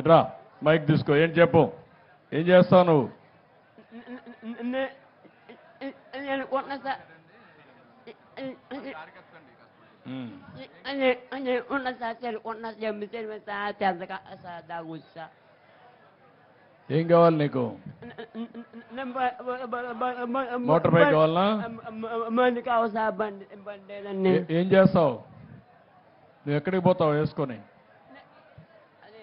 రా మైక్ తీసుకో ఏం చెప్పు? ఏం చేస్తావు నువ్వు? నేను కొన్న సార్. నేను ఉన్న సార్ సార్ సార్ సార్ ఏం కావాలి నీకు? మోటార్ బైక్ కావాలి సార్ బండి బండి ఏదన్నీ ఏ- ఏం చేస్తావు? నువ్వు ఎక్కడికి పోతావు వేసుకొని అదే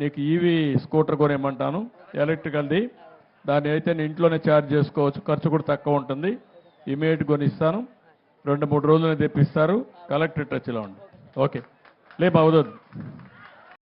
నీకు ఈవీ స్కూటర్ కొనివ్వమంటాను. ఎలక్ట్రికల్ది దాన్ని అయితే నేను ఇంట్లోనే ఛార్జ్ చేసుకోవచ్చు. ఖర్చు కూడా తక్కువ ఉంటుంది. ఇమీడియట్ కొనిస్తాను. రెండు మూడు రోజులు తెప్పిస్తారు. కలెక్టర్ టచ్లో ఉండి. ఓకే లేపు అవుతుంది